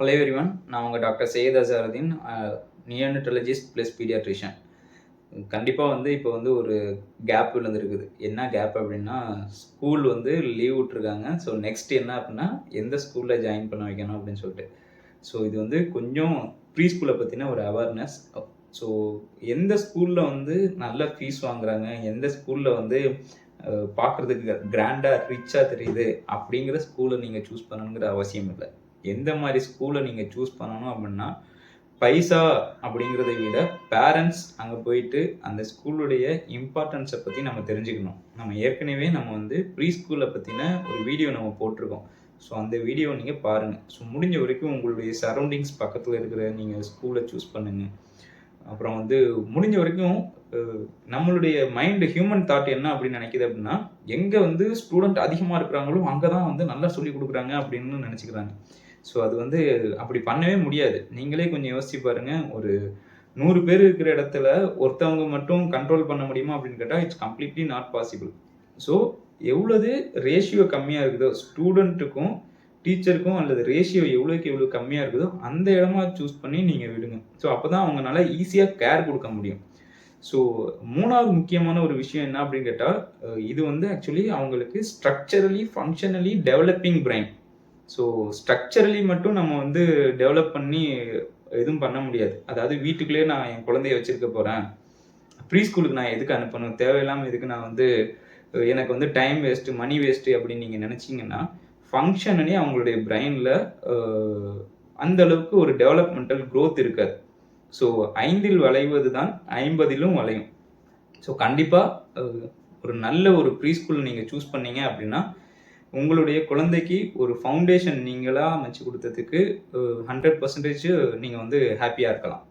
Hello everyone நான் உங்கள் doctor Syed Azharuddin neonatologist plus paediatrician கண்டிப்பாக வந்து இப்போ வந்து ஒரு கேப் விழுந்துருக்குது. என்ன கேப் அப்படின்னா ஸ்கூல் வந்து லீவ் விட்ருக்காங்க ஸோ நெக்ஸ்ட் என்ன அப்படின்னா எந்த ஸ்கூலில் ஜாயின் பண்ண வைக்கணும் அப்படின்னு சொல்லிட்டு. ஸோ இது வந்து கொஞ்சம் ப்ரீ ஸ்கூலை பற்றின ஒரு அவேர்னஸ் ஸோ எந்த ஸ்கூலில் வந்து நல்ல ஃபீஸ் வாங்குறாங்க? எந்த ஸ்கூலில் வந்து பார்க்குறதுக்கு பார்க்கறதுக்கு கிராண்டாக ரிச்சாக தெரியுது? அப்படிங்கிற ஸ்கூலை நீங்கள் சூஸ் பண்ணணுங்கிற அவசியம் இல்லை. எந்த மாதிரி ஸ்கூலை நீங்கள் சூஸ் பண்ணணும் அப்படின்னா பைசா அப்படிங்கிறத விட பேரண்ட்ஸ் அங்கே போயிட்டு அந்த ஸ்கூலுடைய இம்பார்ட்டன்ஸை பற்றி நம்ம தெரிஞ்சுக்கணும். நம்ம ஏற்கனவே நம்ம வந்து ப்ரீ ஸ்கூலை பற்றின ஒரு வீடியோ நம்ம போட்டிருக்கோம். ஸோ அந்த வீடியோ நீங்கள் பாருங்கள் ஸோ முடிஞ்ச வரைக்கும் உங்களுடைய சரௌண்டிங்ஸ் பக்கத்தில் இருக்கிற நீங்கள் ஸ்கூலை சூஸ் பண்ணுங்கள் அப்புறம் வந்து முடிஞ்ச வரைக்கும் நம்மளுடைய மைண்டு ஹியூமன் தாட் என்ன அப்படின்னு நினைக்குது அப்படின்னா எங்கே வந்து ஸ்டூடெண்ட் அதிகமாக இருக்கிறாங்களோ அங்கே தான் வந்து நல்லா சொல்லி கொடுக்குறாங்க அப்படின்னு நினச்சிக்கிறாங்க. ஸோ அது வந்து அப்படி பண்ணவே முடியாது. நீங்களே கொஞ்சம் யோசிச்சு பாருங்கள் ஒரு நூறு பேர் இருக்கிற இடத்துல ஒருத்தவங்க மட்டும் கண்ட்ரோல் பண்ண முடியுமா அப்படின்னு கேட்டால் it's completely not possible so எவ்வளவு ரேஷியோ கம்மியாக இருக்குதோ ஸ்டூடெண்ட்டுக்கும் டீச்சருக்கும் அல்லது ரேஷியோ எவ்வளோக்கு எவ்வளோ கம்மியாக இருக்குதோ அந்த இடமா சூஸ் பண்ணி நீங்கள் விடுங்க. ஸோ அப்போ தான் அவங்களால ஈஸியாக கேர் கொடுக்க முடியும். ஸோ மூணாவது முக்கியமான ஒரு விஷயம் என்ன அப்படின்னு கேட்டால் இது வந்து ஆக்சுவலி அவங்களுக்கு structurally functionally developing brain so structurally மட்டும் நம்ம வந்து டெவலப் பண்ணி எதுவும் பண்ண முடியாது. அதாவது வீட்டுக்குள்ளேயே நான் என் குழந்தைய வச்சுருக்க போகிறேன் ப்ரீ ஸ்கூலுக்கு நான் எதுக்கு அனுப்பணும்? தேவையில்லாமல் எதுக்கு நான் வந்து எனக்கு வந்து டைம் வேஸ்ட்டு மணி வேஸ்ட்டு அப்படின்னு நீங்கள் நினச்சிங்கன்னா ஃபங்க்ஷனே அவங்களுடைய பிரெயினில் அந்த அளவுக்கு ஒரு டெவலப்மெண்டல் க்ரோத் இருக்காது. ஸோ ஐந்தில் வளைவது தான் ஐம்பதிலும் வளையும். ஸோ கண்டிப்பாக ஒரு நல்ல ஒரு ப்ரீ ஸ்கூல் நீங்கள் சூஸ் பண்ணீங்க அப்படின்னா உங்களுடைய குழந்தைக்கு ஒரு ஃபவுண்டேஷன் நீங்களாக அமைச்சு கொடுத்ததுக்கு ஹண்ட்ரட் பர்சன்டேஜ் நீங்கள் வந்து ஹாப்பியாக இருக்கலாம்.